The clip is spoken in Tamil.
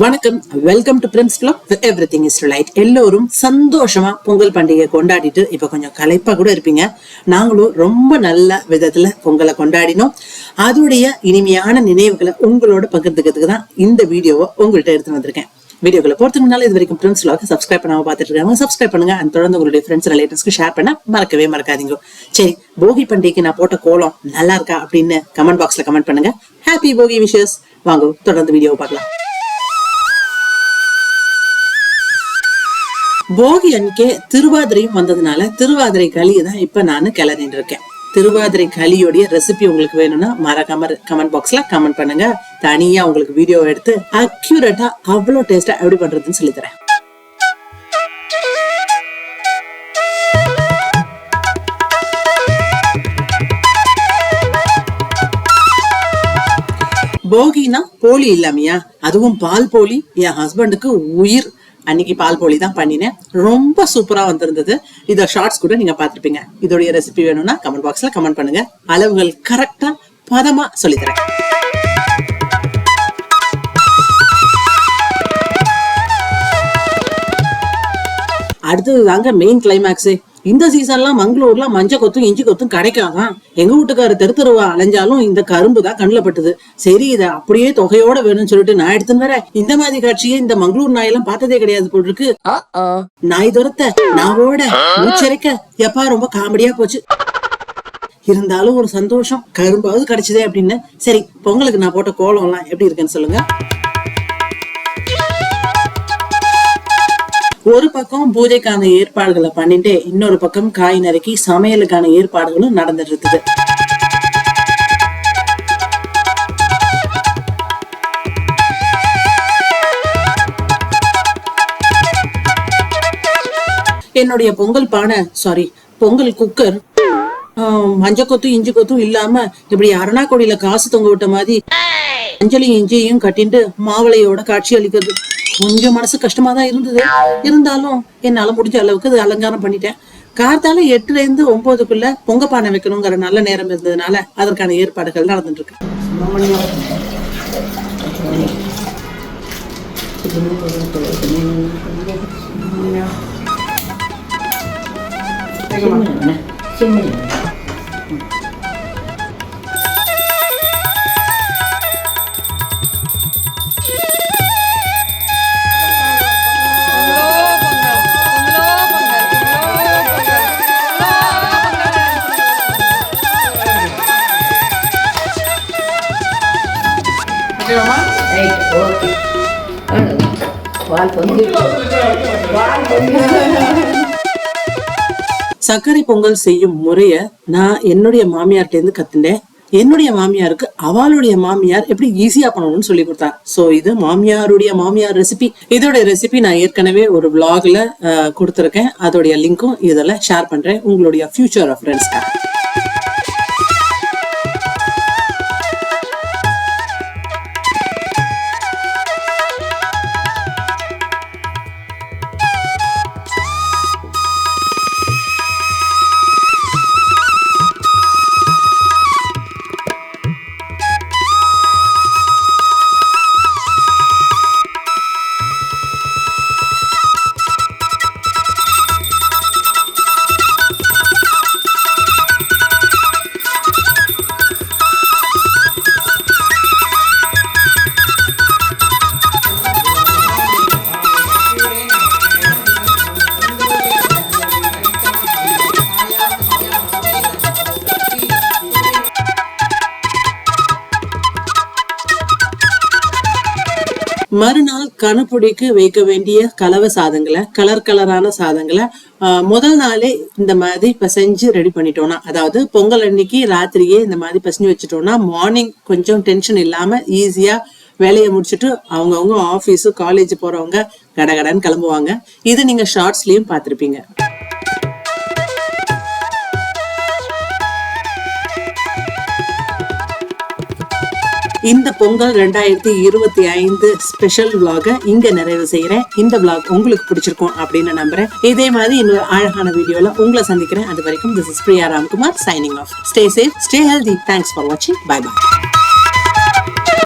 வணக்கம். Welcome to Prince blog everything is light எல்லோரும் சந்தோஷமா பொங்கல் பண்டிகையை கொண்டாடிட்டு இப்ப கொஞ்சம் களைப்பா கூட இருப்பீங்க. நாங்களும் ரொம்ப நல்ல விதத்துல பொங்கலை கொண்டாடினோம். அதோடைய இனிமையான நினைவுகளை உங்களோட பகிர்ந்துக்கிறதுக்கு தான் இந்த வீடியோவை உங்கள்கிட்ட எடுத்து வந்திருக்கேன். வீடியோக்களை பொறுத்து முன்னால இது வரைக்கும் பிரின்ஸ் லாக் சப்ஸ்கிரைப் பண்ணாம பார்த்துட்டு இருக்காங்க சப்ஸ்கிரைப் பண்ணுங்க. அந்த தொடர்ந்து உங்களுடைய ஃப்ரெண்ட்ஸ் ரிலேட்டிவ்ஸ்க்கு ஷேர் பண்ண மறக்கவே மறக்காதீங்க. சரி போகி பண்டிகைக்கு நான் போட்ட கோலம் நல்லா இருக்கா அப்படின்னு கமெண்ட் பாக்ஸ்ல கமெண்ட் பண்ணுங்க. ஹாப்பி போகி விஷஸ் வாங்க தொடர்ந்து வீடியோவை பார்க்கலாம். போகி அன்னைக்கே திருவாதிரையும் வந்ததுனால திருவாதிரை களியை தான் இப்ப நான் கிளறின்னு இருக்கேன். திருவாதிரை களியோடைய ரெசிபி உங்களுக்கு வேணும்னா மறக்காம கமெண்ட் பாக்ஸ்ல கமெண்ட் பண்ணுங்க. தனியா உங்களுக்கு வீடியோ எடுத்து அக்யூரேட்டா அவ்வளோ டேஸ்டா எப்படி பண்றதுன்னு சொல்லி தரேன். போகினா போலி இல்லாமையா? அதுவும் பால் போலி. என் ஹஸ்பண்டுக்கு உயிர். அன்னைக்கு பால் போலி தான் பண்ணினேன். ரொம்ப சூப்பரா வந்திருந்தது. இத ஷார்ட்ஸ் கூட நீங்க பாத்துருப்பீங்க இதோடைய ரெசிபி வேணும்னா கமெண்ட் பாக்ஸ்ல கமெண்ட் பண்ணுங்க. அளவுகள் கரெக்டா பதமா சொல்லித்தரேன். அடுத்தது தாங்க மெயின் கிளைமேக்ஸே இந்த சீசன்லாம் மங்களூர்ல மஞ்சள் கொத்தும் இஞ்சி கொத்தும் கிடைக்காதான். எங்க வீட்டுக்காரர் தெரு தெருவா அலைஞ்சாலும் இந்த கரும்பு தான் கண்ணுல பட்டுது சரி இதை அப்படியே தொகையோட வேணும்னு சொல்லிட்டு நான் எடுத்துன்னு வரேன். இந்த மாதிரி காட்சியை இந்த மங்களூர் நாயெல்லாம் பார்த்ததே கிடையாது போல் இருக்கு. நாய் துரத்த நாவோட மூச்சரிக்க. எப்பா ரொம்ப காமெடியா போச்சு. இருந்தாலும் ஒரு சந்தோஷம். கரும்பாவது கிடைச்சதே அப்படின்னு. சரி பொங்கலுக்கு நான் போட்ட கோலம் எல்லாம் எப்படி இருக்குன்னு சொல்லுங்க. ஒரு பக்கம் பூஜைக்கான ஏற்பாடுகளை பண்ணிட்டு இன்னொரு பக்கம் காய் நறுக்கி சமையலுக்கான ஏற்பாடுகளும் நடந்துட்டு இருக்குது என்னுடைய பொங்கல் பானை சாரி பொங்கல் குக்கர் மஞ்சள் கொத்தும் இஞ்சி கொத்தும் இல்லாம இப்படி அரணா காசு தொங்க விட்ட மாதிரி மஞ்சளையும் இஞ்சியையும் கட்டிட்டு மாவளையோட காட்சி அளிக்கிறது. கொஞ்சம் மனசு கஷ்டமா தான் இருந்தது. இருந்தாலும் என்னால முடிஞ்ச அளவுக்கு அது அலங்காரம் பண்ணிட்டேன். கார்த்தால எட்டுல இருந்து ஒன்பதுக்குள்ள பொங்க பானை வைக்கணுங்கிற நல்ல நேரம் இருந்ததுனால அதற்கான ஏற்பாடுகள் நடந்துட்டு இருக்கு ரைட் ஓகே பால் பொங்கி. பால் பொங்கி. சர்க்கரை பொங்கல் செய்யும் முறைய நான் என்னுடைய மாமியார்ட்ட இருந்து கத்துனேன். என்னுடைய மாமியாருக்கு அவளுடைய மாமியார் எப்படி ஈஸியா பண்ணணும்னு சொல்லி கொடுத்தா சோ இது மாமியாருடைய மாமியார் ரெசிபி இதோட ரெசிபி நான் ஏற்கனவே ஒரு vlogல அஹ், கொடுத்திருக்கேன். அதோடைய லிங்க்கும் இதில் ஷேர் பண்றேன். உங்களுடைய ஃபியூச்சர் ரெஃபரன்ஸ்க்காக மறுநாள் கணப்பொடிக்கு வைக்க வேண்டிய கலவை சாதங்களை கலர் கலரான சாதங்களை முதல் நாளே இந்த மாதிரி பிசைஞ்சு ரெடி பண்ணிட்டோம்னா அதாவது பொங்கல் அன்னைக்கு ராத்திரியே இந்த மாதிரி பிசைஞ்சு வச்சுட்டோம்னா மார்னிங் கொஞ்சம் டென்ஷன் இல்லாமல் ஈஸியாக வேலையை முடிச்சுட்டு அவங்கவுங்க ஆஃபீஸு காலேஜ் போகிறவங்க கடகடன்னு கிளம்புவாங்க. இது நீங்கள் ஷார்ட்ஸ்லேயும் பார்த்துருப்பீங்க. இந்த பொங்கல் ரெண்டாயிரத்தி இருபத்தி ஐந்து ஸ்பெஷல் விளாக இங்க நிறைவு செய்யறேன். இந்த விளாக் உங்களுக்கு பிடிச்சிருக்கும் அப்படின்னு நம்புறேன். இதே மாதிரி இன்னொரு அழகான வீடியோல உங்களை சந்திக்கிறேன். அது வரைக்கும் this is Priya Ramkumar signing off stay safe stay healthy thanks for வாட்சிங் பை பை